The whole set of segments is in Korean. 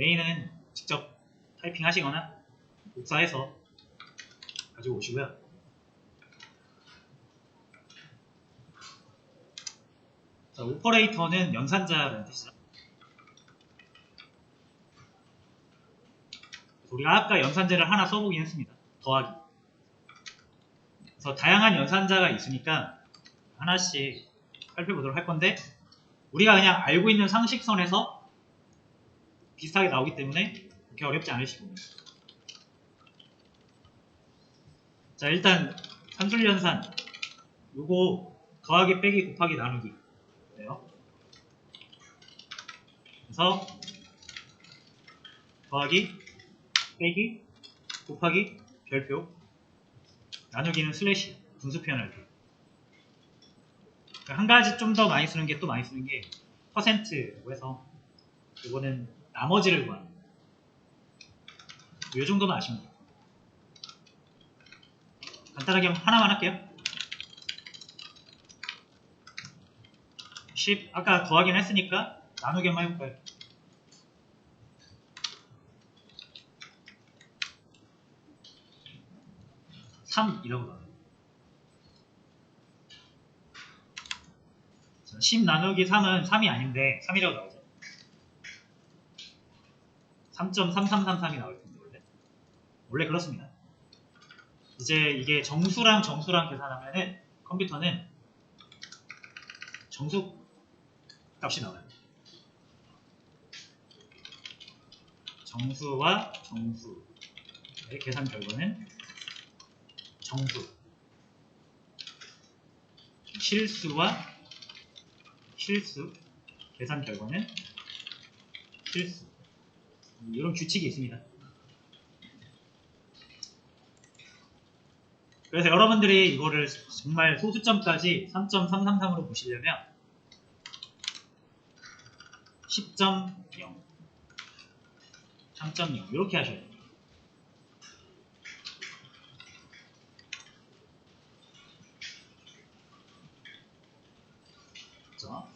메인은 직접 타이핑 하시거나 복사해서 가지고 오시고요. 자, 오퍼레이터는 연산자라는 뜻이죠. 우리가 아까 연산제를 하나 써보긴 했습니다. 더하기. 그래서 다양한 연산자가 있으니까 하나씩 살펴보도록 할 건데 우리가 그냥 알고 있는 상식선에서 비슷하게 나오기 때문에 그렇게 어렵지 않으시고 자 일단 산술연산. 요거 더하기 빼기 곱하기 나누기. 그래요. 그래서 더하기 빼기 곱하기 별표. 나누기는 슬래시 분수 표현할 때. 한 가지 좀 더 많이 쓰는 게 또 많이 쓰는 게 퍼센트라고 해서 이거는 나머지를 구하는 이 정도만 아시면 돼요. 간단하게 하나만 할게요. 10 아까 더하기는 했으니까 나누기 한번 해볼까요? (3) 이라고 나와요. 자, 10 나누기 3은 3이 아닌데 3이라고 나오죠. 3.3333이 나올 텐데 원래 원래 그렇습니다. 이제 이게 정수랑 정수랑 계산하면은 컴퓨터는 정수 값이 나와요. 정수와 정수의 계산 결과는 정수 실수와 실수 계산 결과는 실수 이런 규칙이 있습니다. 그래서 여러분들이 이거를 정말 소수점까지 3.333으로 보시려면 10.0 3.0 이렇게 하셔야 돼요. 자,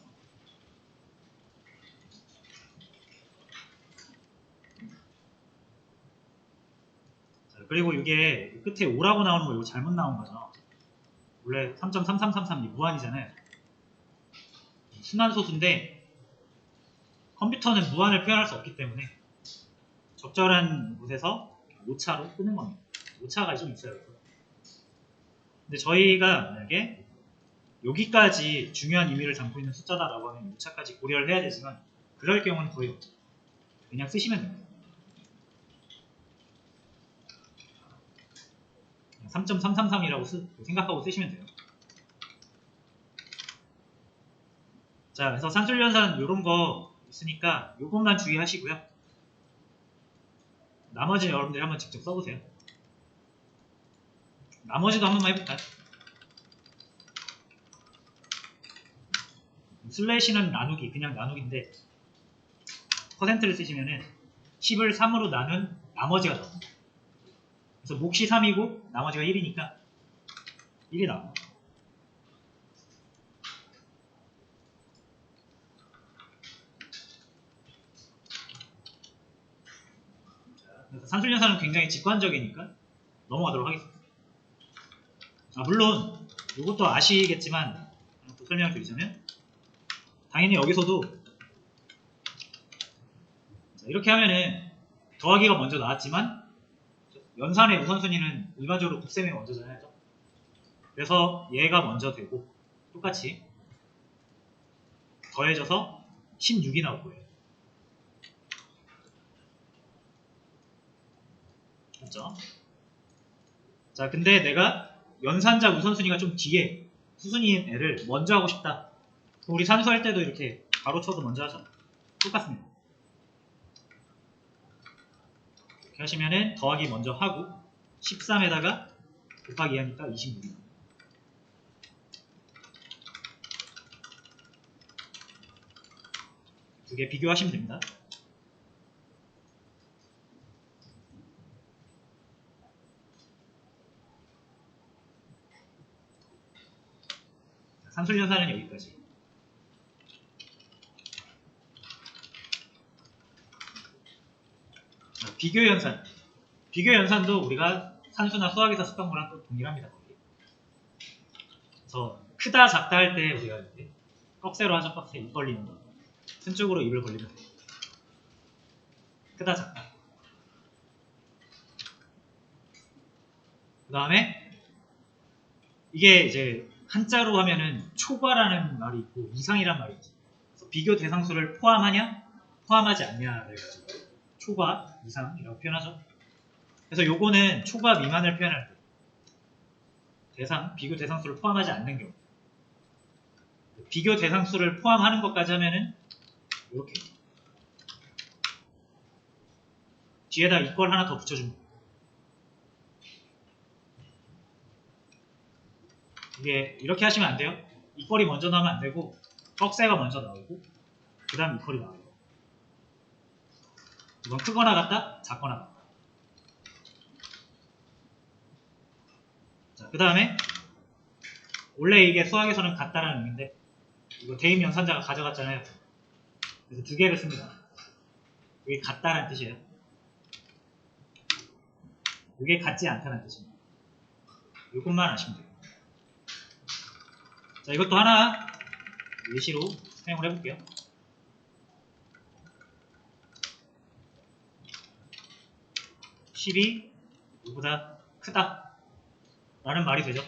자, 그리고 이게 끝에 5라고 나오는 거 이거 잘못 나온 거죠. 원래 3.3333이 무한이잖아요. 순환소수인데 컴퓨터는 무한을 표현할 수 없기 때문에 적절한 곳에서 오차로 끄는 겁니다. 오차가 좀 있어요. 근데 저희가 만약에 여기까지 중요한 의미를 담고 있는 숫자다라고 하면 오차까지 고려를 해야 되지만 그럴 경우는 거의 없죠. 그냥 쓰시면 됩니다. 3.333이라고 생각하고 쓰시면 돼요. 자, 그래서 산술연산 이런 거 있으니까 이것만 주의하시고요. 나머지는 여러분들이 한번 직접 써보세요. 나머지도 한 번만 해볼까요? 슬래시는 나누기, 그냥 나누기인데 퍼센트를 쓰시면은 10을 3으로 나눈 나머지가 나옵니다. 그래서 몫이 3이고 나머지가 1이니까 1이 나옵니다. 그래서 산술연산은 굉장히 직관적이니까 넘어가도록 하겠습니다. 아, 물론 이것도 아시겠지만 또 설명을 드리자면 당연히 여기서도 자, 이렇게 하면은 더하기가 먼저 나왔지만 연산의 우선순위는 일반적으로 곱셈이 먼저잖아요. 그래서 얘가 먼저 되고 똑같이 더해져서 16이 나올 거예요. 맞죠? 자, 근데 내가 연산자 우선순위가 좀 뒤에 수순위인 애를 먼저 하고 싶다. 우리 산수할 때도 이렇게 바로 쳐서 먼저 하죠. 똑같습니다. 이렇게 하시면은 더하기 먼저 하고 13에다가 곱하기 하니까 26입니다. 두개 비교하시면 됩니다. 산술연산은 여기까지. 비교 연산. 비교 연산도 우리가 산수나 수학에서 쓰던 거랑 또 동일합니다. 거의. 그래서 크다 작다 할 때 우리가 이제 꺽쇠로 하죠. 꺽쇠 입 벌리는 거. 큰 쪽으로 입을 벌리면 돼요. 크다 작다. 그 다음에 이게 이제 한자로 하면은 초과라는 말이 있고 이상이란 말이 있죠. 그래서 비교 대상수를 포함하냐 포함하지 않냐를 가지고 초과 이상이라고 표현하죠. 그래서 요거는 초과 미만을 표현할 때 대상 비교 대상수를 포함하지 않는 경우 비교 대상수를 포함하는 것까지 하면은 이렇게 뒤에다 이걸 하나 더 붙여줍니다. 이게 이렇게 하시면 안 돼요. 이퀄이 먼저 나오면 안 되고 꺽쇠가 먼저 나오고 그 다음 이퀄이 나와요. 이건 크거나 같다, 작거나 같다. 자, 그 다음에 원래 이게 수학에서는 같다라는 의미인데 이거 대입 연산자가 가져갔잖아요. 그래서 두 개를 씁니다. 이게 같다라는 뜻이에요. 이게 같지 않다는 뜻입니다. 이것만 아시면 돼요. 자, 이것도 하나 예시로 사용을 해볼게요. (12) 이보다 크다. 라는 말이 되죠